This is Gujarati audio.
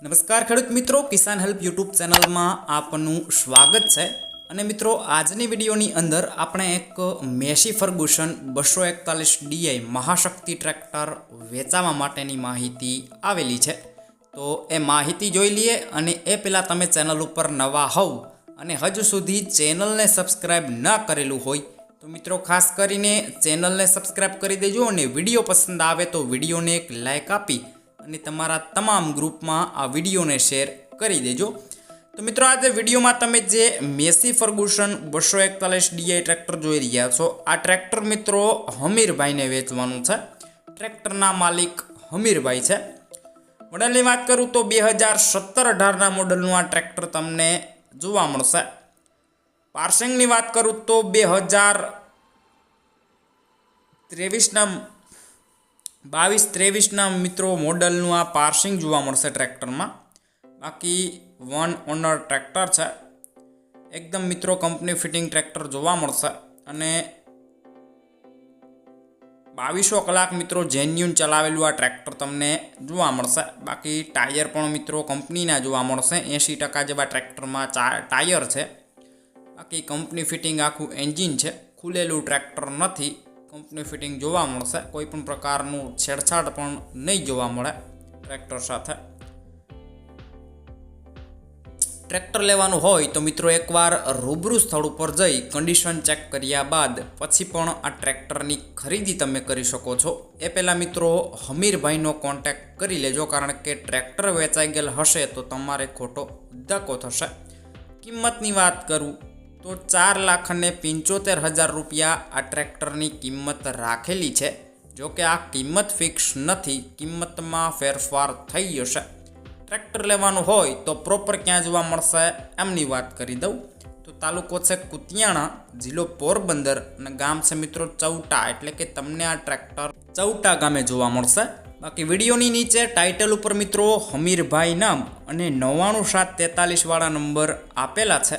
નમસ્કાર ખેડૂત મિત્રો, કિસાન હેલ્પ યુટ્યુબ ચેનલમાં આપનું સ્વાગત છે. અને મિત્રો, આજની વિડીયોની અંદર આપણે એક મેસી ફર્ગુસન બસો એકતાલીસ ડીઆઈ મહાશક્તિ ટ્રેક્ટર વેચાવા માટેની માહિતી આવેલી છે. તો એ માહિતી જોઈ લઈએ અને એ પહેલાં તમે ચેનલ ઉપર નવા હોવ અને હજુ સુધી ચેનલને સબસ્ક્રાઇબ ન કરેલું હોય, તો મિત્રો, ખાસ કરીને ચેનલને સબસ્ક્રાઇબ કરી દેજો અને વીડિયો પસંદ આવે તો વિડીયોને એક લાઇક આપી અને તમારા તમામ ગ્રુપમાં આ વિડીયોને શેર કરી દેજો. તો મિત્રો, આજે વિડીયોમાં તમે જે મેસી ફર્ગુસન બસો એકતાલીસ ડીઆઈ ટ્રેક્ટર જોઈ રહ્યા છો, આ ટ્રેક્ટર મિત્રો હમીરભાઈને વેચવાનું છે. ટ્રેક્ટરના માલિક હમીરભાઈ છે. મોડલની વાત કરું તો બે હજાર સત્તર અઢારના મોડલનું આ ટ્રેક્ટર તમને જોવા મળશે. પાર્સિંગની વાત કરું તો બે હજાર ત્રેવીસના બાવીસ ત્રેવીસના મિત્રો મોડલનું આ પાર્સિંગ જોવા મળશે ટ્રેક્ટરમાં. બાકી વન ઓનર ટ્રેક્ટર છે. એકદમ મિત્રો કંપની ફિટિંગ ટ્રેક્ટર જોવા મળશે. અને બાવીસો કલાક મિત્રો જેન્યુન ચલાવેલું આ ટ્રેક્ટર તમને જોવા મળશે. બાકી ટાયર પણ મિત્રો કંપનીના જોવા મળશે. એંશી ટકા જેવા ટ્રેક્ટરમાં ચા, ટાયર છે. બાકી કંપની ફિટિંગ આખું એન્જિન છે. ખુલેલું ટ્રેક્ટર નથી. કંપની ફિટિંગ જોવા મળશે. કોઈ પણ પ્રકારનું છેડછાડ પણ નહીં જોવા મળે ટ્રેક્ટર સાથે. ટ્રેક્ટર લેવાનું હોય તો મિત્રો એકવાર રૂબરૂ સ્થળ ઉપર જઈ કન્ડિશન ચેક કર્યા બાદ પછી પણ આ ટ્રેક્ટરની ખરીદી તમે કરી શકો છો. એ પહેલાં મિત્રો હમીરભાઈનો કોન્ટેક્ટ કરી લેજો કારણ કે ટ્રેક્ટર વેચાઈ ગયેલ હશે તો તમારે ખોટો ધક્કો થશે. કિંમતની વાત કરું તો ચાર લાખ અને પંચોતેર હજાર રૂપિયા આ ટ્રેક્ટરની કિંમત રાખેલી છે. જો કે આ કિંમત ફિક્સ નથી, કિંમતમાં ફેરફાર થઈ જશે. ટ્રેક્ટર લેવાનું હોય તો પ્રોપર ક્યાં જોવા મળશે એમની વાત કરી દઉં. તો તાલુકો છે કુતિયાણા, જિલ્લો પોરબંદર અને ગામ છે મિત્રો ચૌટા. એટલે કે તમને આ ટ્રેક્ટર ચૌટા ગામે જોવા મળશે. બાકી વિડીયોની નીચે ટાઇટલ ઉપર મિત્રો હમીરભાઈ નામ અને નવ્વાણું સાત તેતાલીસ વાળા નંબર આપેલા છે.